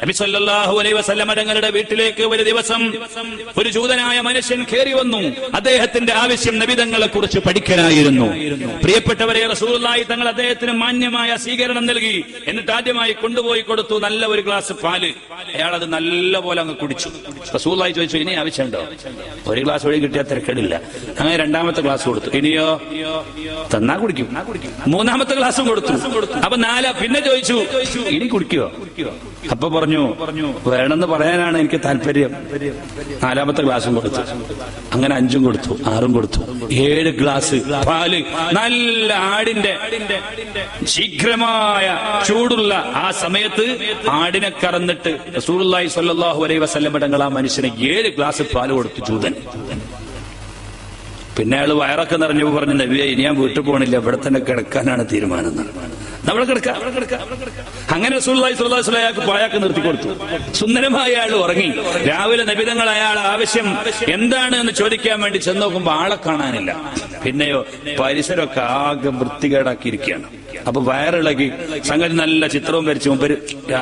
നബി സല്ലല്ലാഹു അലൈഹി വസല്ലമ തങ്ങളുടെ വീട്ടിലേക്ക് ഒരു ദിവസം ഒരു ജൂതനായ മനുഷ്യൻ കയറി വന്നു. അദ്ദേഹത്തിന്റെ ആവശ്യം നബിതങ്ങളെ കുറിച്ച് പഠിക്കാനായിരുന്നു. പ്രിയപ്പെട്ടവരെ റസൂലുള്ളാഹി തങ്ങൾ അദ്ദേഹത്തിന് മാന്യമായ സ്വീകരണം നൽകി. എന്നിട്ട് ആദ്യമായി കൊണ്ടുപോയി കൊടുത്തു. നല്ല ഒരു ഗ്ലാസ് പാൽ. അയാൾ അത് നല്ല പോലെ അങ്ങ് കുടിച്ചു. റസൂലുള്ളാഹി ചോദിച്ചു ഇനി ആവശ്യമുണ്ടോ? ഒരു ഗ്ലാസ് വഴി കിട്ടിയാൽ തിരക്കേടില്ല അങ്ങനെ രണ്ടാമത്തെ ഗ്ലാസ് കൊടുത്തു. ഇനിയോ? തന്നാ കുടിക്കും. മൂന്നാമത്തെ ഗ്ലാസും കൊടുത്തു. അപ്പൊ നാലാ പിന്നെ ചോദിച്ചു ഇനി കുടിക്കുവോ? അപ്പൊ പറഞ്ഞു വേണമെന്ന് പറയാനാണ് എനിക്ക് താല്പര്യം. നാലാമത്തെ ഗ്ലാസും കൊടുത്തു. അങ്ങനെ അഞ്ചും കൊടുത്തു ആറും കൊടുത്തു. ഏഴ് ഗ്ലാസ് പാൽ നല്ല ആടിന്റെ ശീഘ്രമായ ചൂടുള്ള ആ സമയത്ത് ആടിനെ കറന്നിട്ട് റസൂലുള്ളാഹി സല്ലാഹു അലൈഹി വസല്ലം തങ്ങൾ ആ മനുഷ്യന് ഏഴ് ഗ്ലാസ് പാൽ കൊടുത്തു ചൂതൻ പിന്നെ അയാൾ വയറൊക്കെ നിറഞ്ഞു പറഞ്ഞു നബിയെ ഇനി ഞാൻ വീട്ടിൽ പോകണില്ല ഇവിടെ തന്നെ കിടക്കാനാണ് തീരുമാനം നമ്മളെ കിടക്കാം അങ്ങനെ അയാൾക്ക് പായാക്ക് നിർത്തി കൊടുത്തു. സുന്ദരമായ അയാൾ ഉറങ്ങി. രാവിലെ നബിതങ്ങൾ അയാൾ ആവശ്യം എന്താണ് എന്ന് ചോദിക്കാൻ വേണ്ടി ചെന്ന് നോക്കുമ്പോ ആളെ കാണാനില്ല. പിന്നെയോ പരിസരമൊക്കെ ആകെ വൃത്തികേടാക്കിയിരിക്കുകയാണ്. അപ്പൊ വയറിളകി സംഗതി നല്ല ചിത്രവും വരച്ച് മുമ്പ്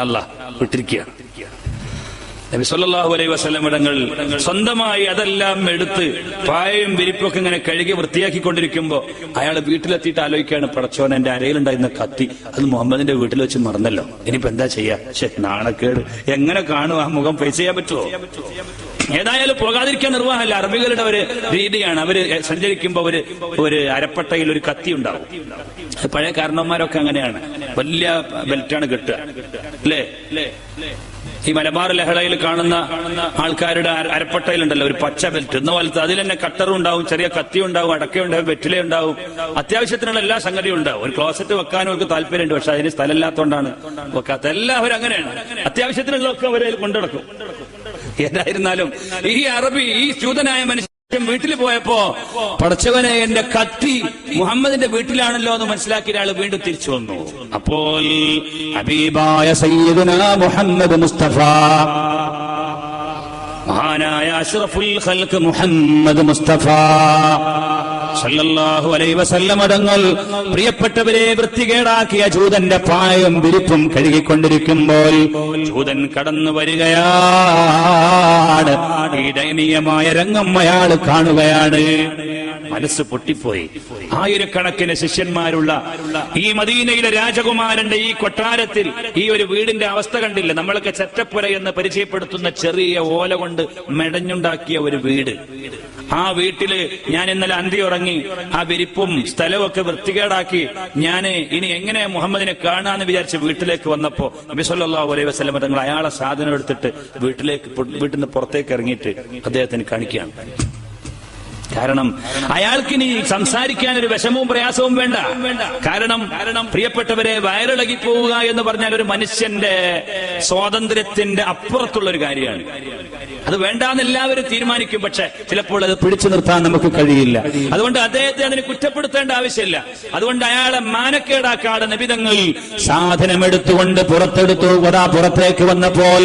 അല്ല വിട്ടിരിക്കുകയാണ്. നബി സല്ലല്ലാഹു അലൈഹി വസല്ലം ഇടങ്ങൾ സ്വന്തമായി അതെല്ലാം എടുത്ത് പായയും വിരിപ്പൊക്കെ ഇങ്ങനെ കഴുകി വൃത്തിയാക്കിക്കൊണ്ടിരിക്കുമ്പോ അയാൾ വീട്ടിലെത്തിയിട്ട് ആലോചിക്കുകയാണ് പടച്ചോൻ എന്റെ അരയിലുണ്ടായിരുന്ന കത്തി അത് മുഹമ്മദിന്റെ വീട്ടിൽ വെച്ച് മറന്നല്ലോ. ഇനിയിപ്പോ എന്താ ചെയ്യാ? നാണക്കേട് എങ്ങനെ കാണും ആ മുഖം പൈസ ചെയ്യാൻ പറ്റുമോ ഏതായാലും പോകാതിരിക്കാൻ നിർവാഹമല്ല. അറബികളുടെ ഒരു രീതിയാണ്. അവർ സഞ്ചരിക്കുമ്പോ ഒരു ഒരു അരപ്പട്ടയിൽ ഒരു കത്തി ഉണ്ടാവും. പഴയ കാരണവന്മാരൊക്കെ അങ്ങനെയാണ്. വലിയ ബെൽറ്റാണ് കെട്ടുക. അല്ലേ? ഈ മലബാർ ലഹളയിൽ കാണുന്ന ആൾക്കാരുടെ അരപ്പട്ടയിലുണ്ടല്ലോ ഒരു പച്ച ബെൽറ്റ് എന്ന പോലത്തെ അതിൽ തന്നെ കട്ടറും ഉണ്ടാവും ചെറിയ കത്തി ഉണ്ടാവും അടക്ക ഉണ്ടാവും വെറ്റില ഉണ്ടാവും. അത്യാവശ്യത്തിനുള്ള എല്ലാ സംഗതിയും ഉണ്ടാവും. ഒരു ക്ലോസറ്റ് വെക്കാനും അവർക്ക് താല്പര്യമുണ്ട് പക്ഷെ അതിന് സ്ഥലമില്ലാത്തതുകൊണ്ടാണ് വെക്കാത്ത എല്ലാവരും അങ്ങനെയാണ്. അത്യാവശ്യത്തിനുള്ളതൊക്കെ അവരെ കൊണ്ടു നടക്കും ഏതായിരുന്നാലും ഈ അറബി ഈ ചൂതനായ മനുഷ്യൻ വീട്ടിൽ പോയപ്പോ പടച്ചവനെ എന്റെ കത്തി മുഹമ്മദിന്റെ വീട്ടിലാണല്ലോ എന്ന് മനസ്സിലാക്കിയ ഒരാൾ വീണ്ടും തിരിച്ചു വന്നു. അപ്പോൾ ഹബീബായ സയ്യിദുന മുഹമ്മദ് മുസ്തഫ മഹാനായ അഷ്റഫുൽ ഖൽഖ് മുഹമ്മദ് മുസ്തഫ സല്ലല്ലാഹു അലൈഹി വസല്ലം തങ്ങൾ പ്രിയപ്പെട്ടവരെ വൃത്തികേടാക്കിയ ജൂതന്റെ പായം വിരിപ്പും കഴുകിക്കൊണ്ടിരിക്കുമ്പോൾ ജൂതൻ കടന്നു വരികയാണ്. ഈ ദയനീയമായ രംഗം അയാൾ കാണുകയാണ്. മനസ്സ് പൊട്ടിപ്പോയി. ആയിരക്കണക്കിന് ശിഷ്യന്മാരുള്ള ഈ മദീനയിലെ രാജകുമാരന്റെ ഈ കൊട്ടാരത്തിൽ ഈ ഒരു വീടിന്റെ അവസ്ഥ കണ്ടില്ല? നമ്മളൊക്കെ ചെറ്റപ്പുര എന്ന് പരിചയപ്പെടുത്തുന്ന ചെറിയ ഓല കൊണ്ട് മെടഞ്ഞുണ്ടാക്കിയ ഒരു വീട്. ആ വീട്ടിൽ ഞാൻ ഇന്നലെ അന്തി ഉറങ്ങി ആ വിരിപ്പും സ്ഥലവും ഒക്കെ വൃത്തികേടാക്കി ഞാൻ ഇനി എങ്ങനെ മുഹമ്മദിനെ കാണാന്ന് വിചാരിച്ച് വീട്ടിലേക്ക് വന്നപ്പോ നബി സല്ലല്ലാഹു അലൈഹി വസല്ലം തങ്ങൾ അയാളെ സാധനം എടുത്തിട്ട് വീട്ടിലേക്ക് വീട്ടിൽ നിന്ന് പുറത്തേക്ക് ഇറങ്ങിയിട്ട് അദ്ദേഹത്തിന് കാണിക്കുകയാണ്. കാരണം അയാൾക്കിനി സംസാരിക്കാൻ ഒരു വിഷമവും പ്രയാസവും വേണ്ട. കാരണം കാരണം പ്രിയപ്പെട്ടവരെ വയറിളകി പോവുക എന്ന് പറഞ്ഞാൽ ഒരു മനുഷ്യന്റെ സ്വാതന്ത്ര്യത്തിന്റെ അപ്പുറത്തുള്ള ഒരു കാര്യമാണ്. അത് വേണ്ടാന്ന് എല്ലാവരും തീരുമാനിക്കും പക്ഷെ ചിലപ്പോൾ അത് പിടിച്ചു നിർത്താൻ നമുക്ക് കഴിയില്ല. അതുകൊണ്ട് അദ്ദേഹത്തെ അതിന് കുറ്റപ്പെടുത്തേണ്ട ആവശ്യമില്ല. അതുകൊണ്ട് അയാളെ മാനക്കേടാക്കാതെ നബിതങ്ങൾ സാധനം എടുത്തുകൊണ്ട് പുറത്തെടുത്തു. അതാ പുറത്തേക്ക് വന്നപ്പോൾ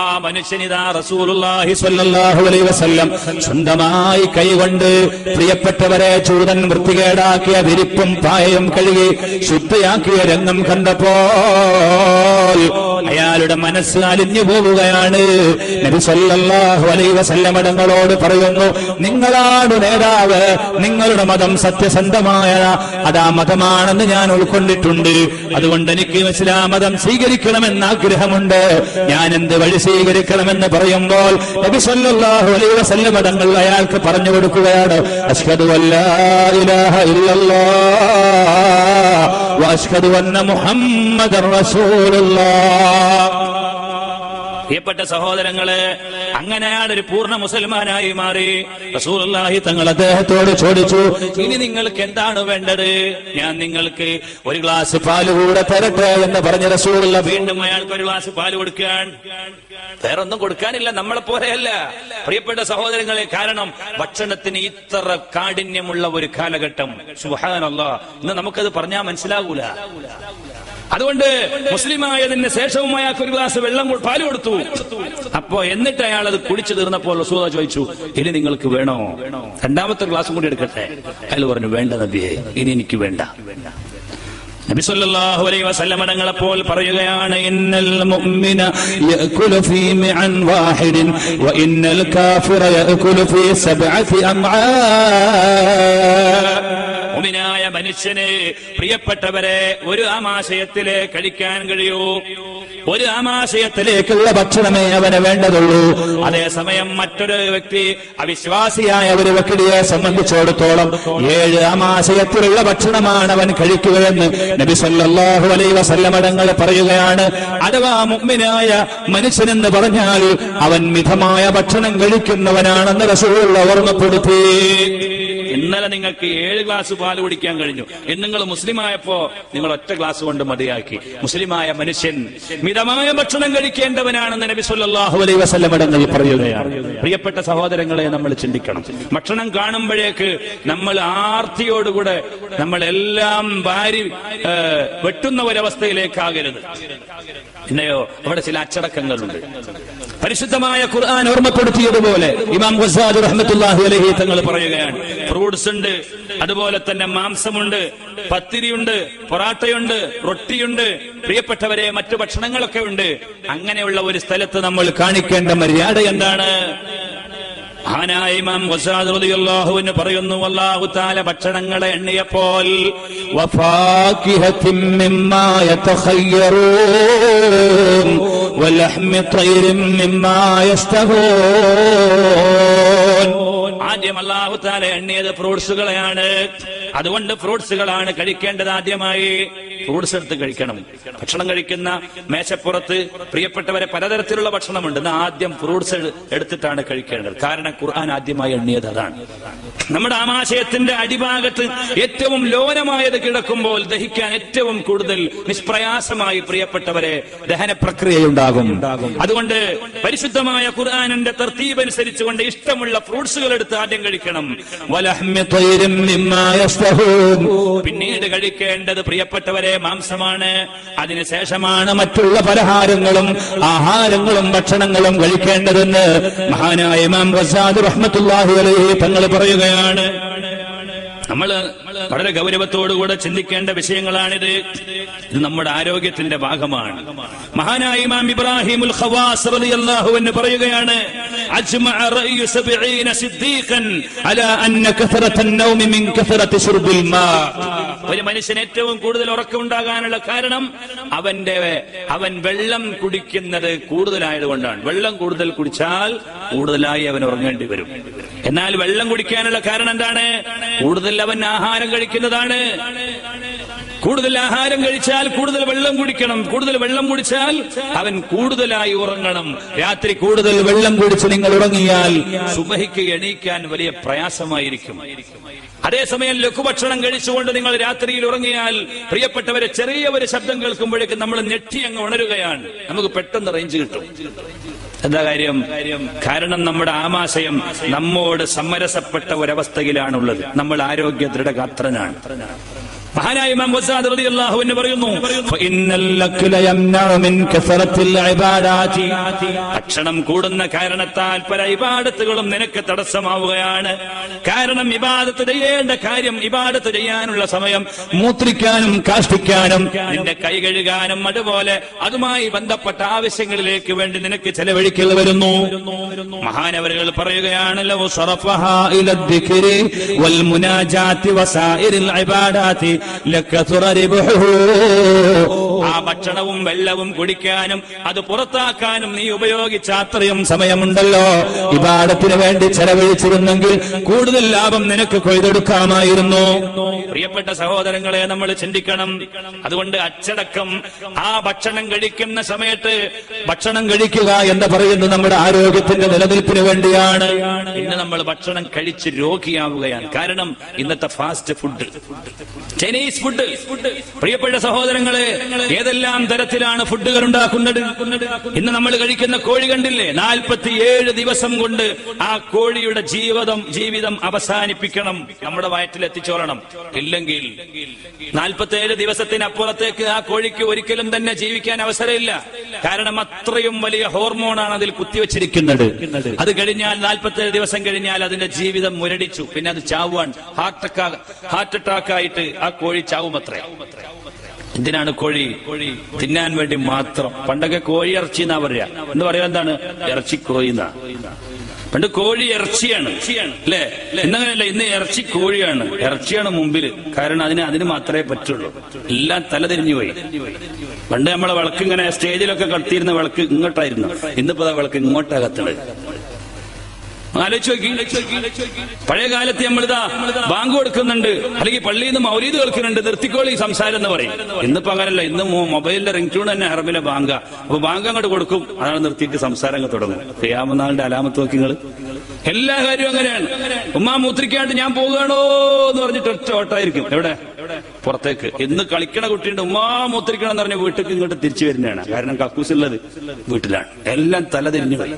ആ മനുഷ്യനിതാ റസൂലുള്ളാഹി സ്വല്ലല്ലാഹു അലൈഹി വസല്ലം സ്വന്തമായി കൈകൊണ്ട് പ്രിയപ്പെട്ടവരെ ചൂടൻ വൃത്തികേടാക്കിയ വിരിപ്പും പായയും കഴുകി ശുദ്ധയാക്കിയ രംഗം കണ്ടപ്പോൾ അയാളുടെ മനസ്സ് അലിഞ്ഞു പോവുകയാണ്. മടങ്ങളോട് പറയുന്നു നിങ്ങളാണ് നേതാവ് നിങ്ങളുടെ മതം സത്യസന്ധമായ അതാ മതമാണെന്ന് ഞാൻ ഉൾക്കൊണ്ടിട്ടുണ്ട്. അതുകൊണ്ട് എനിക്ക് ഇസ്ലാം മതം സ്വീകരിക്കണമെന്ന് ആഗ്രഹമുണ്ട്. ഞാൻ എന്ത് വഴി സ്വീകരിക്കണമെന്ന് പറയുമ്പോൾ ഇടങ്ങൾ അയാൾക്ക് പറഞ്ഞു കൊടുക്കുകയാണ് അഷ്ഹദു വഅഷ്ഹദു അന്ന മുഹമ്മദർ റസൂലുള്ളാഹ് പ്രിയപ്പെട്ട സഹോദരങ്ങൾ അങ്ങനെ അയാൾ ഒരു പൂർണ മുസൽമാനായി മാറി റസൂലുള്ളാഹി തങ്ങൾ അദ്ദേഹത്തോട് ചോദിച്ചു ഇനി നിങ്ങൾക്ക് എന്താണ് വേണ്ടത്? ഞാൻ നിങ്ങൾക്ക് ഒരു ഗ്ലാസ് പാൽ കൂടെ തരട്ടെ എന്ന് പറഞ്ഞ റസൂലുള്ള വീണ്ടും അയാൾക്ക് ഒരു ഗ്ലാസ് പാൽ കൊടുക്കാൻ വേറെ ഒന്നും കൊടുക്കാനില്ല നമ്മളെ പോലെയല്ല. പ്രിയപ്പെട്ട സഹോദരങ്ങളെ കാരണം ഭക്ഷണത്തിന് ഇത്ര കാഠിന്യമുള്ള ഒരു കാലഘട്ടം. സുഹാനല്ല ഇന്ന് നമുക്കത് പറഞ്ഞാൽ മനസ്സിലാകൂല അതുകൊണ്ട് മുസ്ലിമായതിന് ശേഷവും അയാൾക്ക് ഒരു ഗ്ലാസ് വെള്ളം പാൽ കൊടുത്തു. അപ്പോ എന്നിട്ട് അയാൾ അത് കുടിച്ചു തീർന്നപ്പോൾ റസൂദ ചോദിച്ചു ഇനി നിങ്ങൾക്ക് വേണോ? രണ്ടാമത്തെ ഗ്ലാസ് കൂടി എടുക്കട്ടെ? അയാൾ പറഞ്ഞു വേണ്ട നബിയെ ഇനി എനിക്ക് വേണ്ട. നബി സല്ലല്ലാഹു അലൈഹി വസല്ലമ തങ്ങളപ്പോൾ പറയുകയാണ് ഇന്നൽ മുഅ്മിന ഫീ വാഹിദിൻ വ ഇന്നൽ ഫീ മുഅ്മിനായ മനുഷ്യനെ പ്രിയപ്പെട്ടവരെ ഒരു ആമാശയത്തിലെ കഴിക്കാൻ കഴിയൂ. ഒരു ആമാശയത്തിലേക്കുള്ള ഭക്ഷണമേ അവന് വേണ്ടതുള്ളൂ. അതേസമയം മറ്റൊരു വ്യക്തി അവിശ്വാസിയായ ഒരു വ്യക്തിയെ സംബന്ധിച്ചിടത്തോളം ഏഴ് ആമാശയത്തിലുള്ള ഭക്ഷണമാണ് അവൻ കഴിക്കുകയെന്ന് നബി സല്ലല്ലാഹു അലൈഹി വസല്ലമ തങ്ങൾ പറയുകയാണ്. അഥവാ മുഅ്മിനായ മനുഷ്യനെന്ന് പറഞ്ഞാൽ അവൻ മിതമായ ഭക്ഷണം കഴിക്കുന്നവനാണെന്ന് റസൂലുള്ള ഓർമ്മപ്പെടുത്തി. ഇന്നലെ നിങ്ങൾക്ക് ഏഴ് ഗ്ലാസ് പാൽ കുടിക്കാൻ കഴിഞ്ഞു. ഇന്ന് നിങ്ങൾ മുസ്ലിമായപ്പോ നിങ്ങൾ ഒറ്റ ഗ്ലാസ് കൊണ്ട് മതിയാക്കി. മുസ്ലിമായ മനുഷ്യൻ മിതമായ ഭക്ഷണം കഴിക്കേണ്ടവനാണെന്ന് നബി സല്ലല്ലാഹു അലൈഹി വസല്ലം പറയുകയാണ്. പ്രിയപ്പെട്ട സഹോദരങ്ങളെ നമ്മൾ ചിന്തിക്കണം. ഭക്ഷണം കാണുമ്പോഴേക്ക് നമ്മൾ ആർത്തിയോടുകൂടെ നമ്മളെല്ലാം ഏ, വെട്ടുന്ന ഒരവസ്ഥയിലേക്കാകരുത്. പിന്നെയോ അവിടെ ചില അച്ചടക്കങ്ങളുണ്ട്. പരിശുദ്ധമായ ഖുർആൻ ഓർമ്മപ്പെടുത്തിയതുപോലെ ഇമാം ഗസാദ് റഹ്മത്തുള്ളാഹി അലൈഹി തങ്ങൾ പറയുകയാണ്. ഫ്രൂട്ട്സ് ഉണ്ട് അതുപോലെ തന്നെ മാംസമുണ്ട് പത്തിരിയുണ്ട് പൊറാട്ടയുണ്ട് റൊട്ടിയുണ്ട് പ്രിയപ്പെട്ടവരെ മറ്റു ഭക്ഷണങ്ങളൊക്കെ ഉണ്ട്. അങ്ങനെയുള്ള ഒരു സ്ഥലത്ത് നമ്മൾ കാണിക്കേണ്ട മര്യാദ എന്താണ്? മഹാനായ ഇമാം അൻഹു പറയുന്നു അല്ലാഹു ഭക്ഷണങ്ങളെ എണ്ണിയപ്പോൾ മിമ്മാ വലഹ്മി തൈരിൻ മിമ്മാ യസ്തഹൂൻ ആദ്യം അല്ലാഹു തആല എണ്ണിയത് ഫ്രൂട്ട്സുകളെയാണ്. അതുകൊണ്ട് ഫ്രൂട്ട്സുകളാണ് കഴിക്കേണ്ടത് ആദ്യമായി. ഫ്രൂട്ട്സ് എടുത്ത് കഴിക്കണം. ഭക്ഷണം കഴിക്കുന്ന മേശപ്പുറത്ത് പ്രിയപ്പെട്ടവരെ പലതരത്തിലുള്ള ഭക്ഷണമുണ്ട്. എന്നാൽ ആദ്യം ഫ്രൂട്ട്സ് എടുത്തിട്ടാണ് കഴിക്കേണ്ടത്. കാരണം ഖുർആൻ ആദ്യമായി എണ്ണിയത് അതാണ്. നമ്മുടെ ആമാശയത്തിന്റെ അടിഭാഗത്ത് ഏറ്റവും ലോലമായത് കിടക്കുമ്പോൾ ദഹിക്കാൻ ഏറ്റവും കൂടുതൽ നിഷ്പ്രയാസമായി പ്രിയപ്പെട്ടവരെ ദഹന പ്രക്രിയയുണ്ടാകും അതുകൊണ്ട് പരിശുദ്ധമായ ഖുർആാനിന്റെ തർത്തീബ് അനുസരിച്ചുകൊണ്ട് ഇഷ്ടമുള്ള ഫ്രൂട്ട്സുകൾ എടുത്ത് ആദ്യം കഴിക്കണം. വലഹ്മി പിന്നീട് കഴിക്കേണ്ടത് പ്രിയപ്പെട്ടവരെ മാംസമാണ്. അതിനുശേഷമാണ് മറ്റുള്ള പലഹാരങ്ങളും ആഹാരങ്ങളും ഭക്ഷണങ്ങളും കഴിക്കേണ്ടതെന്ന് മഹാനായ ഇമാം വസാദ് റഹ്മത്തുള്ളാഹി അലൈഹി തങ്ങൾ പറയുകയാണ്. നമ്മൾ വളരെ ഗൗരവത്തോടുകൂടെ ചിന്തിക്കേണ്ട വിഷയങ്ങളാണിത് ഇത് നമ്മുടെ ആരോഗ്യത്തിന്റെ ഭാഗമാണ് മഹാനായ ഇമാം ഇബ്രാഹിമുൽ ഖവാസ് റളിയല്ലാഹു അൻഹു പറയുകയാണ് അജ്മഅ റഅയു സബ്ഈന സിദ്ദീഖൻ അലാ അന്ന കഥറത النوم من കഥറത ശുർബിൽ മാ ഒരു മനുഷ്യൻ ഏറ്റവും കൂടുതൽ ഉറക്കമുണ്ടാകാനുള്ള കാരണം അവന്റെ അവൻ വെള്ളം കുടിക്കുന്നത് കൂടുതലായതുകൊണ്ടാണ് വെള്ളം കൂടുതൽ കുടിച്ചാൽ കൂടുതലായി അവൻ ഉറങ്ങേണ്ടി വരും. എന്നാൽ വെള്ളം കുടിക്കാനുള്ള കാരണം എന്താണ്? കൂടുതൽ അവൻ ആഹാരം കഴിക്കുന്നതാണ്. കൂടുതൽ ആഹാരം കഴിച്ചാൽ കൂടുതൽ വെള്ളം കുടിക്കണം. കൂടുതൽ വെള്ളം കുടിച്ചാൽ അവൻ കൂടുതലായി ഉറങ്ങണം. രാത്രി കൂടുതൽ വെള്ളം കുടിച്ച് നിങ്ങൾ ഉറങ്ങിയാൽ സുബഹിക്ക് എണീക്കാൻ വലിയ പ്രയാസമായിരിക്കും. അതേസമയം ലഘുഭക്ഷണം കഴിച്ചുകൊണ്ട് നിങ്ങൾ രാത്രിയിൽ ഉറങ്ങിയാൽ പ്രിയപ്പെട്ടവരെ ചെറിയ ഒരു ശബ്ദം കേൾക്കുമ്പോഴേക്കും നമ്മൾ ഞെട്ടി അങ്ങ് ഉണരുകയാണ്. നമുക്ക് പെട്ടെന്ന് റേഞ്ച് കിട്ടും. എന്താ കാര്യം? കാരണം നമ്മുടെ ആമാശയം നമ്മോട് സമരസപ്പെട്ട ഒരവസ്ഥയിലാണുള്ളത്. നമ്മൾ ആരോഗ്യ ദൃഢഗാത്രനാണ്. മഹാനായ ഇമാം ഗസാദ് റളിയല്ലാഹു അൻഹു പറയുന്നു ഫഇന്നൽ അക്ല യംനഉ മിൻ കസറത്തിൽ ഇബാദാതി. ഭക്ഷണം കൂടുന്ന കാരണത്താൽ പല ഇബാദത്തുകളും നിനക്ക് തടസ്സമാവുകയാണ്. കാരണം ഇബാദത്ത് ചെയ്യേണ്ട കാര്യം ഇബാദത്ത് ചെയ്യാനുള്ള സമയം മൂത്രിക്കാനും കാഷ്ടിക്കാനും നിന്റെ കൈ കഴുകാനും അതുപോലെ അതുമായി ബന്ധപ്പെട്ട ആവശ്യങ്ങളിലേക്ക് വേണ്ടി നിനക്ക് ചെലവഴിക്കൽ വരുന്നു. മഹാനവരുകൾ പറയുകയാണല്ലോ ഇല വൽ മുനാജാതി വസായിരിൽ ഇബാദാതി. لكثر ربحه. ആ ഭക്ഷണവും വെള്ളവും കുടിക്കാനും അത് പുറത്താക്കാനും നീ ഉപയോഗിച്ച അത്രയും സമയമുണ്ടല്ലോ. വിവാദത്തിന് വേണ്ടി ചെലവഴിച്ചിരുന്നെങ്കിൽ കൂടുതൽ ലാഭം നിനക്ക് കൊയ്തെടുക്കാമായിരുന്നു. പ്രിയപ്പെട്ട സഹോദരങ്ങളെ നമ്മൾ ചിന്തിക്കണം. അതുകൊണ്ട് അച്ചടക്കം ആ ഭക്ഷണം കഴിക്കുന്ന സമയത്ത് ഭക്ഷണം കഴിക്കുക എന്ന് പറയുന്നത് നമ്മുടെ ആരോഗ്യത്തിന്റെ നിലനിൽപ്പിന് വേണ്ടിയാണ്. ഇന്ന് നമ്മൾ ഭക്ഷണം കഴിച്ച് രോഗിയാവുകയാണ്. കാരണം ഇന്നത്തെ ഫാസ്റ്റ് ഫുഡ് ചൈനീസ് ഫുഡ്. പ്രിയപ്പെട്ട സഹോദരങ്ങളെ ഏതെല്ലാം തരത്തിലാണ് ഫുഡുകൾ ഉണ്ടാക്കുന്നത്? ഇന്ന് നമ്മൾ കഴിക്കുന്ന കോഴി കണ്ടില്ലേ? നാൽപ്പത്തിയേഴ് ദിവസം കൊണ്ട് ആ കോഴിയുടെ ജീവിതം ജീവിതം അവസാനിപ്പിക്കണം. നമ്മുടെ വയറ്റിൽ എത്തിച്ചോളണം. ഇല്ലെങ്കിൽ നാൽപ്പത്തിയേഴ് ദിവസത്തിനപ്പുറത്തേക്ക് ആ കോഴിക്ക് ഒരിക്കലും തന്നെ ജീവിക്കാൻ അവസരമില്ല. കാരണം അത്രയും വലിയ ഹോർമോണാണ് അതിൽ കുത്തിവെച്ചിരിക്കുന്നത്. അത് കഴിഞ്ഞാൽ നാൽപ്പത്തേഴ് ദിവസം കഴിഞ്ഞാൽ അതിന്റെ ജീവിതം മുരടിച്ചു. പിന്നെ അത് ചാവുവാൻ ഹാർട്ട് അറ്റാക്ക് ഹാർട്ട് അറ്റാക്ക് ആയിട്ട് ആ കോഴി ചാവുമത്രേ. എന്തിനാണ് കോഴി തിന്നാൻ വേണ്ടി മാത്രം? പണ്ടൊക്കെ കോഴി ഇറച്ചി എന്നാ പറയാ. എന്ന് പറയാ എന്താണ്? ഇറച്ചി കോഴി എന്നാ. പണ്ട് കോഴി ഇറച്ചിയാണ്. അല്ലേ? എന്നങ്ങനെയല്ല ഇന്ന് ഇറച്ചി കോഴിയാണ്. ഇറച്ചിയാണ് മുമ്പിൽ കാരണം അതിന് അതിന് മാത്രമേ പറ്റുള്ളൂ. എല്ലാം തലതിരിഞ്ഞു പോയി. പണ്ട് നമ്മളെ വിളക്ക് ഇങ്ങനെ സ്റ്റേജിലൊക്കെ കടത്തിയിരുന്ന വിളക്ക് ഇങ്ങോട്ടായിരുന്നു. ഇന്നിപ്പോ വിളക്ക് ഇങ്ങോട്ടാ പഴയ കാലത്ത് നമ്മളിതാ ബാങ്ക് കൊടുക്കുന്നുണ്ട്. അല്ലെങ്കിൽ പള്ളിയിൽ നിന്ന് മൗലീദ് കേൾക്കുന്നുണ്ട്. നിർത്തിക്കോളി സംസാരം എന്ന് പറയും. ഇന്നിപ്പോ അങ്ങനല്ല. ഇന്ന് മൊബൈലിലെ റിംഗ് ട്യൂൺ തന്നെ അറബിലെ ബാങ്ക. അപ്പൊ ബാങ്ക് അങ്ങോട്ട് കൊടുക്കും. അതാണ് നിർത്തിയിട്ട് സംസാരം തുടങ്ങും ചെയ്യാമെന്നാളുടെ അലാമത്ത് നോക്കി നിങ്ങൾ. എല്ലാ കാര്യവും അങ്ങനെയാണ്. ഉമ്മ മൂത്രിക്കാണ്ട് ഞാൻ പോവുകയാണോ എന്ന് പറഞ്ഞിട്ട് ഒറ്റ ഓട്ടായിരിക്കും എവിടെ? പുറത്തേക്ക്. ഇന്ന് കളിക്കണ കുട്ടിയുണ്ട് ഉമ്മാ മൂത്രിക്കണം എന്ന് പറഞ്ഞ വീട്ടിലേക്ക് ഇങ്ങോട്ട് തിരിച്ചു വരുന്നതാണ്. കാരണം കക്കൂസ് ഉള്ളത് വീട്ടിലാണ്. എല്ലാം തല തിരിഞ്ഞു പോയി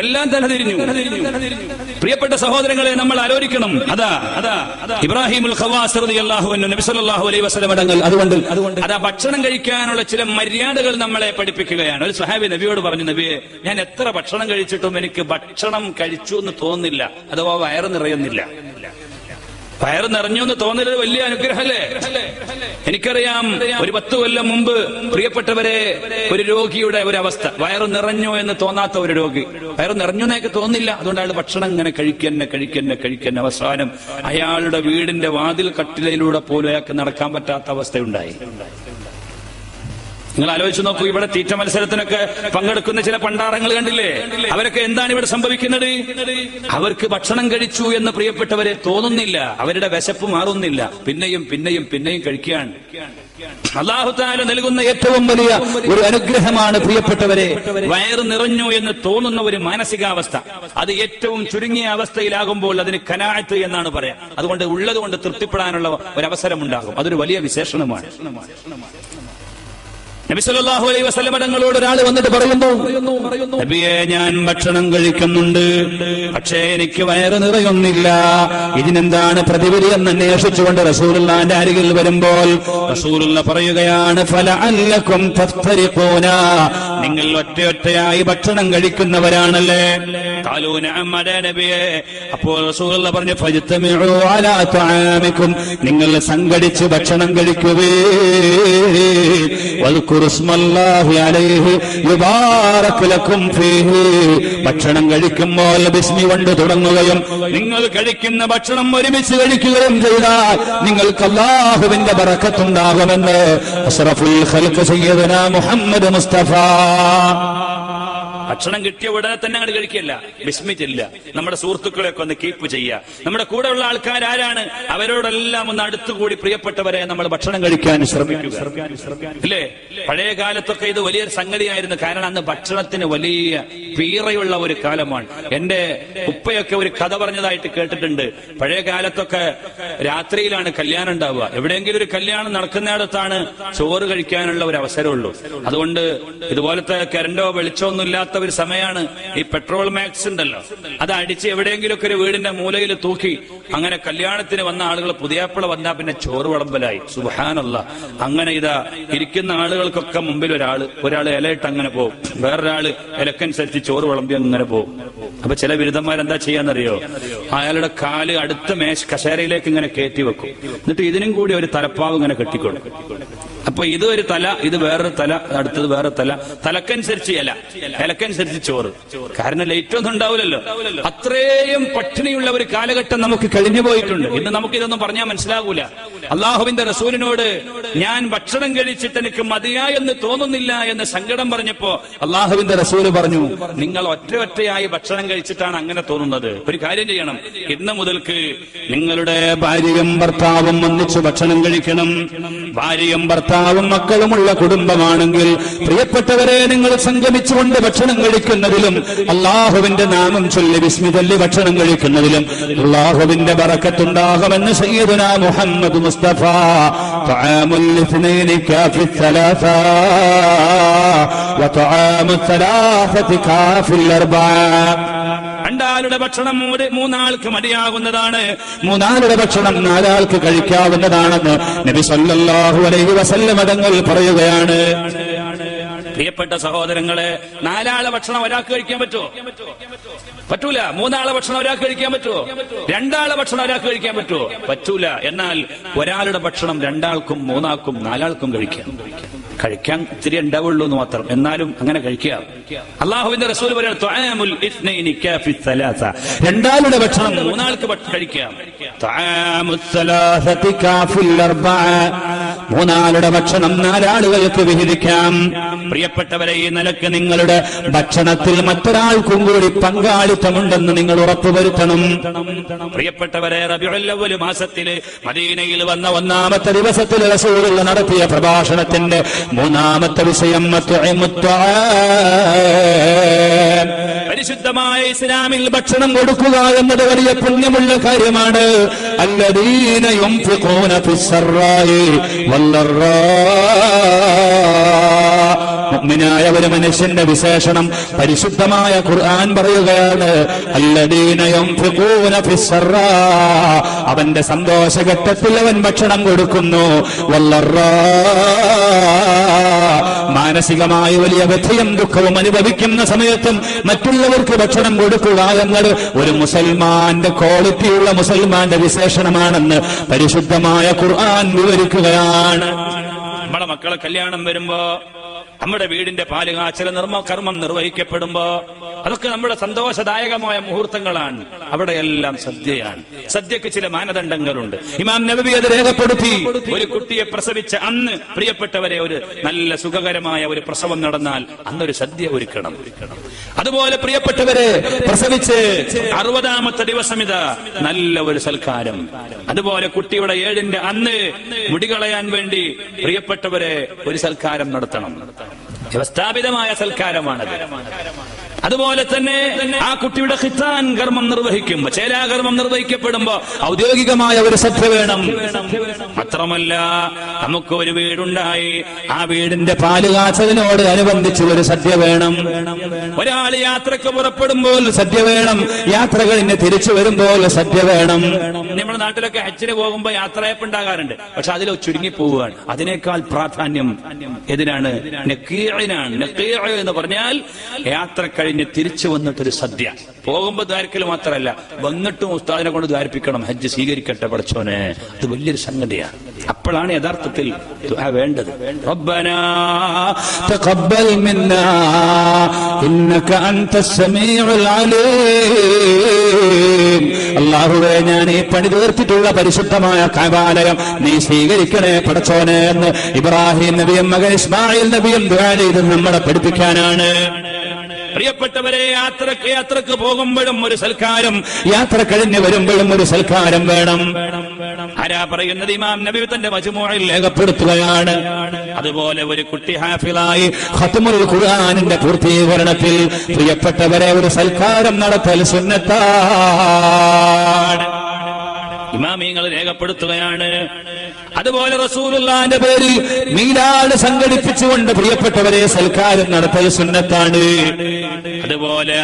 എല്ലാം തലതിരിഞ്ഞു പ്രിയപ്പെട്ട സഹോദരങ്ങളെ നമ്മൾ ആലോചിക്കണം. അതാ അതാ ഇബ്രാഹിം അള്ളാഹു അലൈഹി വസല്ലം അടങ്ങൽ. അതുകൊണ്ട് അതുകൊണ്ട് അതാ ഭക്ഷണം കഴിക്കാനുള്ള ചില മര്യാദകൾ നമ്മളെ പഠിപ്പിക്കുകയാണ്. ഒരു സഹാബി നബിയോട് പറഞ്ഞു നബിയെ ഞാൻ എത്ര ഭക്ഷണം കഴിച്ചിട്ടും എനിക്ക് ഭക്ഷണം കഴിച്ചു എന്ന് തോന്നുന്നില്ല. അഥവാ വയറ് നിറയുന്നില്ല. വയറ് നിറഞ്ഞു എന്ന് തോന്നലത് വലിയ അനുഗ്രഹമല്ലേ എനിക്കറിയാം ഒരു പത്ത് കൊല്ലം മുമ്പ് പ്രിയപ്പെട്ടവരെ ഒരു രോഗിയുടെ ഒരു അവസ്ഥ. വയറ് നിറഞ്ഞു എന്ന് തോന്നാത്ത ഒരു രോഗി. വയറ് നിറഞ്ഞു എന്നൊക്കെ തോന്നില്ല. അതുകൊണ്ട് അയാൾ ഭക്ഷണം ഇങ്ങനെ കഴിക്കന്നെ കഴിക്കന്നെ കഴിക്കന്നെ. അവസാനം അയാളുടെ വീടിന്റെ വാതിൽ കട്ടിലയിലൂടെ പോലും അയാൾക്ക് നടക്കാൻ പറ്റാത്ത അവസ്ഥയുണ്ടായി. നിങ്ങൾ ആലോചിച്ച് നോക്കൂ ഇവിടെ തീറ്റ മത്സരത്തിനൊക്കെ പങ്കെടുക്കുന്ന ചില പണ്ടാരങ്ങൾ കണ്ടില്ലേ? അവരൊക്കെ എന്താണ് ഇവിടെ സംഭവിക്കുന്നത്? അവർക്ക് ഭക്ഷണം കഴിച്ചു എന്ന് പ്രിയപ്പെട്ടവരെ തോന്നുന്നില്ല. അവരുടെ വിശപ്പ് മാറുന്നില്ല. പിന്നെയും പിന്നെയും പിന്നെയും കഴിക്കുകയാണ് അള്ളാഹുത്താല നൽകുന്ന ഏറ്റവും വലിയ ഒരു അനുഗ്രഹമാണ് പ്രിയപ്പെട്ടവരെ വയറ് നിറഞ്ഞു എന്ന് തോന്നുന്ന ഒരു മാനസികാവസ്ഥ. അത് ഏറ്റവും ചുരുങ്ങിയ അവസ്ഥയിലാകുമ്പോൾ അതിന് കനാഴത്ത് എന്നാണ് പറയാം. അതുകൊണ്ട് ഉള്ളത് കൊണ്ട് തൃപ്തിപ്പെടാനുള്ള ഒരു അവസരം ഉണ്ടാകും അതൊരു വലിയ വിശേഷണമാണ്. നബി സല്ലല്ലാഹു അലൈഹി വസല്ലം തങ്ങളോട് ഒരാൾ വന്നിട്ട് പറയുന്നു നബിയെ ഞാൻ ഭക്ഷണം കഴിക്കുന്നുണ്ട് പക്ഷേ എനിക്ക് വയറ് നിറയുന്നില്ല. ഇതിനെന്താണ് പ്രതിവിധി എന്ന് അന്വേഷിച്ചുകൊണ്ട് റസൂലുള്ളാന്റെ അരികിൽ വരുമ്പോൾ റസൂലുള്ള പറയുകയാണ് ഫല അല്ലക്കും നിങ്ങൾ ഒറ്റയൊറ്റയായി ഭക്ഷണം കഴിക്കുന്നവരാണല്ലേ? നബിയെ. അപ്പോൾ റസൂലുള്ള പറഞ്ഞു അലാ നിങ്ങൾ സംഘടിച്ച് ഭക്ഷണം കഴിക്കുവേ. അലൈഹി യുബാറക് ലക്കും ഫീഹി. ഭക്ഷണം കഴിക്കുമ്പോൾ ബിസ്മി കൊണ്ട് തുടങ്ങുകയും നിങ്ങൾ കഴിക്കുന്ന ഭക്ഷണം ഒരുമിച്ച് കഴിക്കുകയും ചെയ്താൽ നിങ്ങൾക്ക് അള്ളാഹുവിന്റെ ബറക്കത്തുണ്ടാകുമെന്ന് മുഹമ്മദ് മുസ്തഫ. ഭക്ഷണം കിട്ടിയ ഉടനെ തന്നെ അങ്ങോട്ട് കഴിക്കില്ല വിസ്മിച്ചില്ല നമ്മുടെ സുഹൃത്തുക്കളെയൊക്കെ ഒന്ന് കീപ്പ് ചെയ്യുക. നമ്മുടെ കൂടെയുള്ള ആൾക്കാർ ആരാണ്? അവരോടെല്ലാം ഒന്ന് അടുത്തുകൂടി പ്രിയപ്പെട്ടവരെ നമ്മൾ ഭക്ഷണം കഴിക്കാൻ ശ്രമിക്കുക. അല്ലേ? പഴയ കാലത്തൊക്കെ ഇത് വലിയൊരു സംഗതിയായിരുന്നു. കാരണം അന്ന് ഭക്ഷണത്തിന് വലിയ പീറയുള്ള ഒരു കാലമാണ്. എന്റെ ഉപ്പയൊക്കെ ഒരു കഥ പറഞ്ഞതായിട്ട് കേട്ടിട്ടുണ്ട്. പഴയ കാലത്തൊക്കെ രാത്രിയിലാണ് കല്യാണം ഉണ്ടാവുക. എവിടെയെങ്കിലും ഒരു കല്യാണം നടക്കുന്നിടത്താണ് ചോറ് കഴിക്കാനുള്ള ഒരു അവസരമുള്ളൂ. അതുകൊണ്ട് ഇതുപോലത്തെ കരണ്ടോ വെളിച്ചോ ഇല്ലാത്ത ഒരു സമയമാണ് ഈ പെട്രോൾ മാക്സ് ഉണ്ടല്ലോ. അത് അടിച്ച് എവിടെയെങ്കിലുമൊക്കെ ഒരു വീടിന്റെ മൂലയിൽ തൂക്കി അങ്ങനെ കല്യാണത്തിന് വന്ന ആളുകൾ പുതിയാപ്പിള വന്നാ പിന്നെ ചോറ് വിളമ്പലായി. സുഹാനല്ല അങ്ങനെ ഇതാ ഇരിക്കുന്ന ആളുകൾക്കൊക്കെ മുമ്പിൽ ഒരാൾ ഒരാൾ ഇലയിട്ട് അങ്ങനെ പോകും വേറൊരാൾ ഇലക്കനുസരിച്ച് ചോറ് വിളമ്പി അങ്ങനെ പോകും അപ്പൊ ചില ബിരുദന്മാരെന്താ ചെയ്യാന്നറിയോ? അയാളുടെ കാൽ അടുത്ത മേശ കസേരയിലേക്ക് ഇങ്ങനെ കയറ്റി വെക്കും. എന്നിട്ട് ഇതിനും കൂടി ഒരു തലപ്പാവ് ഇങ്ങനെ കെട്ടിക്കൊടുക്കും. അപ്പൊ ഇത് ഒരു തല ഇത് വേറൊരു തല അടുത്തത് വേറെ തല. തലക്കനുസരിച്ച് ഇല ഇലക്കനുസരിച്ച് ചോറ്. കാരണം ലൈറ്റ് ഒന്നും ഉണ്ടാവില്ലല്ലോ. അത്രയും പട്ടിണിയുള്ള ഒരു കാലഘട്ടം നമുക്ക് കഴിഞ്ഞു പോയിട്ടുണ്ട്. ഇന്ന് നമുക്ക് ഇതൊന്നും പറഞ്ഞാൽ മനസ്സിലാകൂല അള്ളാഹുവിന്റെ റസൂലിനോട് ഞാൻ ഭക്ഷണം കഴിച്ചിട്ട് എനിക്ക് മതിയായെന്ന് തോന്നുന്നില്ല എന്ന് സങ്കടം പറഞ്ഞപ്പോ അള്ളാഹുവിന്റെ റസൂൽ പറഞ്ഞു നിങ്ങൾ ഒറ്റ ഒറ്റയായി ഭക്ഷണം കഴിച്ചിട്ടാണ് അങ്ങനെ തോന്നുന്നത്. ഒരു കാര്യം ചെയ്യണം. ഇന്ന് മുതൽക്ക് നിങ്ങളുടെ ഭാര്യയും ഭർത്താവും ഒന്നിച്ച് ഭക്ഷണം കഴിക്കണം. ഭാര്യയും ഭർത്താവും മക്കളുമുള്ള കുടുംബമാണെങ്കിൽ പ്രിയപ്പെട്ടവരെ നിങ്ങൾ സംഗമിച്ചുകൊണ്ട് ഭക്ഷണം കഴിക്കുന്നതിലും അള്ളാഹുവിന്റെ നാമം ചൊല്ലി വിസ്മിതല്ലി ഭക്ഷണം കഴിക്കുന്നതിലും അള്ളാഹുവിന്റെ ബറക്കത്തുണ്ടാകുമെന്ന് സയ്യദുന മുഹമ്മദ് മുസ്തഫ طعام الاثنين كافي الثلاثة وطعام الثلاثة كافي الأربعة രണ്ടാളുടെ ഭക്ഷണം മൂന്ന് മൂന്നാൾക്ക് മതിയാകുന്നതാണ് മൂന്നാളുടെ ഭക്ഷണം നാലാൾക്ക് കഴിക്കാവുന്നതാണെന്ന് നബി സല്ലല്ലാഹു അലൈഹി വസല്ലം തങ്ങൾ പറയുകയാണ് പ്രിയപ്പെട്ട സഹോദരങ്ങളെ നാലാളെ ഭക്ഷണം ഒരാൾക്ക് കഴിക്കാൻ പറ്റുമോ പറ്റൂല. മൂന്നാളെ ഭക്ഷണം ഒരാൾക്ക് കഴിക്കാൻ പറ്റുമോ രണ്ടാളെ ഭക്ഷണം ഒരാൾക്ക് കഴിക്കാൻ പറ്റുമോ പറ്റൂല. എന്നാൽ ഒരാളുടെ ഭക്ഷണം രണ്ടാൾക്കും മൂന്നാൾക്കും നാലാൾക്കും കഴിക്കാം. കഴിക്കാൻ ഇത്തിരി ഉണ്ടാവുള്ളൂ എന്ന് മാത്രം. എന്നാലും അങ്ങനെ കഴിക്കാം അള്ളാഹുവിന്റെ റസൂൽ. രണ്ടാളുടെ ഭക്ഷണം മൂന്നാൾക്ക് കഴിക്കാം. മൂന്നാളുടെ ഭക്ഷണം നാലാളുകൾക്ക് വിഹിതിക്കാം പ്രിയപ്പെട്ടവരെ ഈ നിലയ്ക്ക് നിങ്ങളുടെ ഭക്ഷണത്തിൽ മറ്റൊരാൾക്കും കൂടി പങ്കാളിത്തമുണ്ടെന്ന് നിങ്ങൾ ഉറപ്പുവരുത്തണം. പ്രിയപ്പെട്ടവരെ റബിയുൽ മാസത്തിൽ മദീനയിൽ വന്ന ഒന്നാമത്തെ ദിവസത്തിൽ റസൂലുള്ള നടത്തിയ പ്രഭാഷണത്തിന്റെ മൂന്നാമത്തെ വിഷയം. പരിശുദ്ധമായ ഇസ്ലാമിൽ ഭക്ഷണം കൊടുക്കുക എന്നത് വലിയ പുണ്യമുള്ള കാര്യമാണ്. അല്ലദീന ഫിസ്സറായി ഒരു മനുഷ്യന്റെ വിശേഷണം പരിശുദ്ധമായ ഖുർആൻ പറയുകയാണ്. അവന്റെ സന്തോഷഘട്ടത്തിൽ അവൻ ഭക്ഷണം കൊടുക്കുന്നു. വല്ലറാ മാനസികമായ വലിയ വ്യഥയും ദുഃഖവും അനുഭവിക്കുന്ന സമയത്തും മറ്റുള്ളവർക്ക് ഭക്ഷണം കൊടുക്കുക എന്നത് ഒരു മുസൽമാന്റെ ക്വാളിറ്റിയുള്ള മുസൽമാന്റെ വിശേഷണമാണെന്ന് പരിശുദ്ധമായ ഖുർആൻ വിവരിക്കുകയാണ്. നമ്മളെ മക്കളെ കല്യാണം വരുമ്പോ നമ്മുടെ വീടിന്റെ പാലുകാച്ചല നിർമ്മ കർമ്മം നിർവഹിക്കപ്പെടുമ്പോ അതൊക്കെ നമ്മുടെ സന്തോഷദായകമായ മുഹൂർത്തങ്ങളാണ്. അവിടെയെല്ലാം സദ്യയാണ്. സദ്യക്ക് ചില മാനദണ്ഡങ്ങളുണ്ട്. ഇമാം നബി അത് രേഖപ്പെടുത്തി. ഒരു കുട്ടിയെ പ്രസവിച്ച അന്ന് പ്രിയപ്പെട്ടവരെ ഒരു നല്ല സുഖകരമായ ഒരു പ്രസവം നടന്നാൽ അന്നൊരു സദ്യ ഒരുക്കണം. അതുപോലെ പ്രിയപ്പെട്ടവരെ പ്രസവിച്ച് അറുപതാമത്തെ ദിവസം ഇതാ നല്ല ഒരു സൽക്കാരം. അതുപോലെ കുട്ടിയുടെ ഏഴിന്റെ അന്ന് മുടികളയാൻ വേണ്ടി പ്രിയപ്പെട്ടവരെ ഒരു സൽക്കാരം നടത്തണം. വ്യവസ്ഥാപിതമായ സൽക്കാരമാണത്. അതുപോലെ തന്നെ ആ കുട്ടിയുടെ ഹിത്താൻ കർമ്മം നിർവഹിക്കുമ്പോ ചേലാകർമ്മം നിർവഹിക്കപ്പെടുമ്പോ ഔദ്യോഗികമായ ഒരു സദ്യ വേണം. മാത്രമല്ല നമുക്ക് ഒരു വീടുണ്ടായി ആ വീടിന്റെ പാലുകാച്ചതിനോട് അനുബന്ധിച്ച് ഒരു സദ്യ വേണം. ഒരാൾ യാത്രയ്ക്ക് പുറപ്പെടുമ്പോൾ സദ്യ വേണം. യാത്ര കഴിഞ്ഞ് തിരിച്ചു വരുമ്പോൾ സദ്യ വേണം. നമ്മുടെ നാട്ടിലൊക്കെ ഹജ്ജിന് പോകുമ്പോ യാത്രയപ്പ് ഉണ്ടാകാറുണ്ട്. പക്ഷെ അതിൽ ചുരുങ്ങി പോവുകയാണ്. അതിനേക്കാൾ പ്രാധാന്യം എതിനാണ് എന്ന് പറഞ്ഞാൽ യാത്ര കഴിഞ്ഞ് തിരിച്ചു വന്നിട്ടൊരു സദ്യ. പോകുമ്പോ ദ്വാരക്കൽ മാത്രമല്ല വന്നിട്ടും ഉസ്താദിനെ കൊണ്ട് ദ്വാരിപ്പിക്കണം ഹജ്ജ് സ്വീകരിക്കട്ടെ പഠിച്ചോനെ. അത് വലിയൊരു സംഗതിയാണ് അപ്പോഴാണ് യഥാർത്ഥത്തിൽ വേണ്ടത്. അള്ളാഹുവേ ഞാൻ ഈ പണി തീർത്തിട്ടുള്ള പരിശുദ്ധമായ കാലയം നീ സ്വീകരിക്കണേ പടച്ചോനെ എന്ന് ഇബ്രാഹിം നബിയും മകൻ ഇസ്മായിൽ നബിയും ചെയ്ത് നമ്മളെ പഠിപ്പിക്കാനാണ്. പ്രിയപ്പെട്ടവരെ യാത്രയ്ക്ക് യാത്രയ്ക്ക് പോകുമ്പോഴും ഒരു സൽക്കാരം. യാത്ര കഴിഞ്ഞ് വരുമ്പോഴും ഒരു സൽക്കാരം വേണം. ആരാ പറയുന്നത്? ഇമാം നബി തന്റെ മജുമോയിൽ രേഖപ്പെടുത്തുകയാണ്. അതുപോലെ ഒരു കുട്ടി ഹാഫിലായി ഖത്മുൽ ഖുർആനിന്റെ പൂർത്തീകരണത്തിൽ പ്രിയപ്പെട്ടവരെ ഒരു സൽക്കാരം നടത്തൽ സുന്നത്താണ്. ഇമാമിങ്ങൾ രേഖപ്പെടുത്തുകയാണ്. അതുപോലെ റസൂലുള്ളാന്റെ പേരിൽ മീലാട് സംഘടിപ്പിച്ചുകൊണ്ട് പ്രിയപ്പെട്ടവരെ സൽക്കാരം നടത്തൽ സുന്നത്താണ്. അതുപോലെ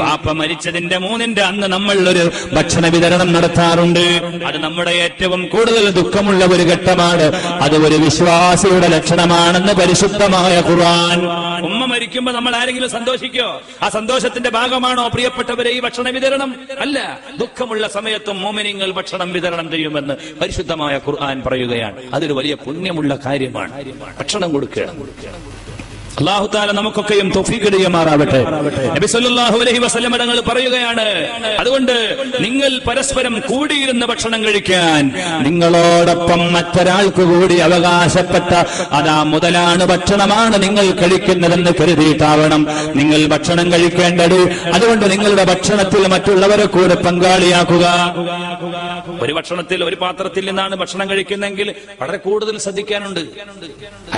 പാപ്പ മരിച്ചതിന്റെ മൂന്നിന്റെ അന്ന് നമ്മൾ ഒരു ഭക്ഷണ വിതരണം നടത്താറുണ്ട്. അത് നമ്മുടെ ഏറ്റവും കൂടുതൽ ദുഃഖമുള്ള ഒരു ഘട്ടമാണ്. അത് ഒരു വിശ്വാസിയുടെ ലക്ഷണമാണെന്ന് പരിശുദ്ധമായ ഖുർആൻ. ഉമ്മ മരിക്കുമ്പോ നമ്മൾ ആരെങ്കിലും സന്തോഷിക്കോ? ആ സന്തോഷത്തിന്റെ ഭാഗമാണോ പ്രിയപ്പെട്ടവരെ ഈ ഭക്ഷണ വിതരണം. അല്ല ദുഃഖമുള്ള സമയത്തും മോമിനിങ്ങൾ ഭക്ഷണം വിതരണം ചെയ്യുമെന്ന് പരിശുദ്ധമായ ഖുർആൻ പറയുകയാണ്. അതൊരു വലിയ പുണ്യമുള്ള കാര്യമാണ്. ഭക്ഷണം കൊടുക്കുക. അള്ളാഹു താല നമുക്കൊക്കെയും തൊഫീക്ക് ചെയ്യുമാറാവട്ടെ നബി സല്ലല്ലാഹു അലൈഹി വസല്ലം തങ്ങൾ പറയുകയാണ് അതുകൊണ്ട് നിങ്ങൾ പരസ്പരം കൂടിയിരുന്ന ഭക്ഷണം കഴിക്കാൻ നിങ്ങളോടൊപ്പം മറ്റൊരാൾക്ക് കൂടി അവകാശപ്പെട്ട അതാ മുതലാണ് ഭക്ഷണമാണ് നിങ്ങൾ കഴിക്കുന്നതെന്ന് കരുതിയിട്ടാവണം. നിങ്ങൾ ഭക്ഷണം കഴിക്കേണ്ടത് അതുകൊണ്ട് നിങ്ങളുടെ ഭക്ഷണത്തിൽ മറ്റുള്ളവരെ കൂടെ പങ്കാളിയാക്കുക. ഒരു ഭക്ഷണത്തിൽ ഒരു പാത്രത്തിൽ നിന്നാണ് ഭക്ഷണം കഴിക്കുന്നെങ്കിൽ വളരെ കൂടുതൽ ശ്രദ്ധിക്കാനുണ്ട്.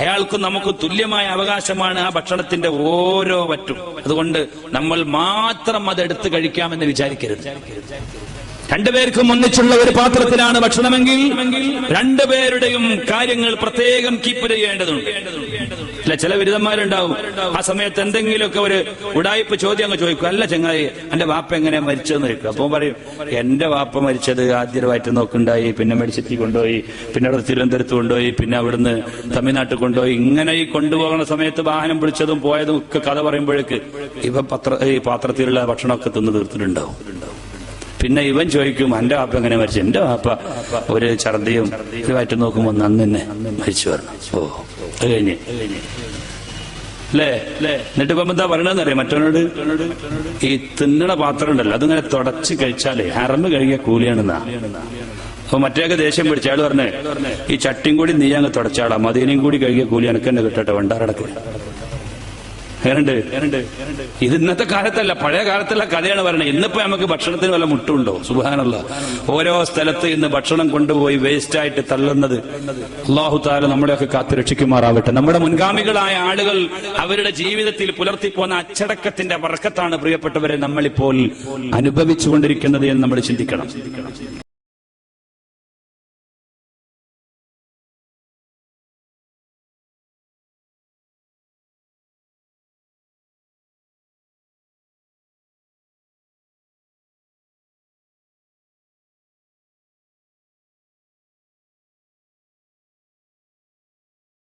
അയാൾക്കും നമുക്ക് തുല്യമായ അവകാശമാണ് ആ ഭക്ഷണത്തിന്റെ ഓരോ വറ്റും. അതുകൊണ്ട് നമ്മൾ മാത്രം അത് അതെടുത്ത് കഴിക്കാമെന്ന് വിചാരിക്കരുത്. രണ്ടുപേർക്കും ഒന്നിച്ചുള്ള ഒരു പാത്രത്തിലാണ് ഭക്ഷണമെങ്കിൽ രണ്ടുപേരുടെയും കാര്യങ്ങൾ പ്രത്യേകം കീപ്പ് ചെയ്യേണ്ടതുണ്ട്. അല്ല ചില ബിരുദന്മാരുണ്ടാവും ആ സമയത്ത് എന്തെങ്കിലുമൊക്കെ ഒരു ഉടായ്പ ചോദ്യം അങ്ങ് ചോദിക്കും. അല്ല ചങ്ങായി എന്റെ വാപ്പ എങ്ങനെ മരിച്ചതെന്ന് ചോദിക്കും. അപ്പൊ പറയും എന്റെ വാപ്പ മരിച്ചത് ആദ്യം വയറ്റ് നോക്കുണ്ടായി പിന്നെ മെഡിസിറ്റി കൊണ്ടുപോയി പിന്നെ അവിടെ തിരുവനന്തപുരത്ത് കൊണ്ടുപോയി പിന്നെ അവിടുന്ന് തമിഴ്നാട്ടിൽ കൊണ്ടുപോയി. ഇങ്ങനെ ഈ കൊണ്ടുപോകുന്ന സമയത്ത് വാഹനം പിടിച്ചതും പോയതും ഒക്കെ കഥ പറയുമ്പോഴേക്ക് ഇവ പത്ര ഈ പാത്രത്തിലുള്ള ഭക്ഷണമൊക്കെ തിന്ന് തീർത്തിട്ടുണ്ടാവും. പിന്നെ ഇവൻ ചോദിക്കും എന്റെ വാപ്പ എങ്ങനെ മരിച്ചു? എന്റെ വാപ്പ ഒരു ഛർദിയും ഇതുമായിട്ട് നോക്കുമ്പോ നന്ന് തന്നെ മരിച്ചു പറഞ്ഞു. ഓ അത് കഴിഞ്ഞ്. അല്ലേ എന്നിട്ട് ഇപ്പം എന്താ പറയണെന്ന് അറിയാം? മറ്റവനോട് ഈ തിന്നണ പാത്രം ഉണ്ടല്ലോ അതിങ്ങനെ തുടച്ച് കഴിച്ചാലേ അറമ്പ് കഴുകിയ കൂലിയാണെന്നാ. അപ്പൊ മറ്റേക്ക് ദേഷ്യം പിടിച്ച അയാൾ പറഞ്ഞേ ഈ ചട്ടിയും കൂടി നീ അങ്ങ് തുടച്ചാടാ മദീനയും കൂടി കഴുകിയ കൂലി എനക്ക് തന്നെ കിട്ടട്ടെ വണ്ടാറടക്ക്. ഇത് ഇന്നത്തെ കാലത്തല്ല പഴയ കാലത്തുള്ള കഥയാണ് പറയുന്നത്. ഇന്നിപ്പോ നമുക്ക് ഭക്ഷണത്തിന് വല്ല മുട്ടുണ്ടോ? സുബാനല്ല ഓരോ സ്ഥലത്ത് ഇന്ന് ഭക്ഷണം കൊണ്ടുപോയി വേസ്റ്റ് ആയിട്ട് തള്ളുന്നത് അള്ളാഹു താല നമ്മുടെയൊക്കെ കാത്തുരക്ഷിക്കുമാറാവട്ടെ നമ്മുടെ മുൻഗാമികളായ ആളുകൾ അവരുടെ ജീവിതത്തിൽ പുലർത്തിപ്പോന്ന അച്ചടക്കത്തിന്റെ വർക്കത്താണ് പ്രിയപ്പെട്ടവരെ നമ്മളിപ്പോൾ അനുഭവിച്ചുകൊണ്ടിരിക്കുന്നത് എന്ന് നമ്മൾ ചിന്തിക്കണം.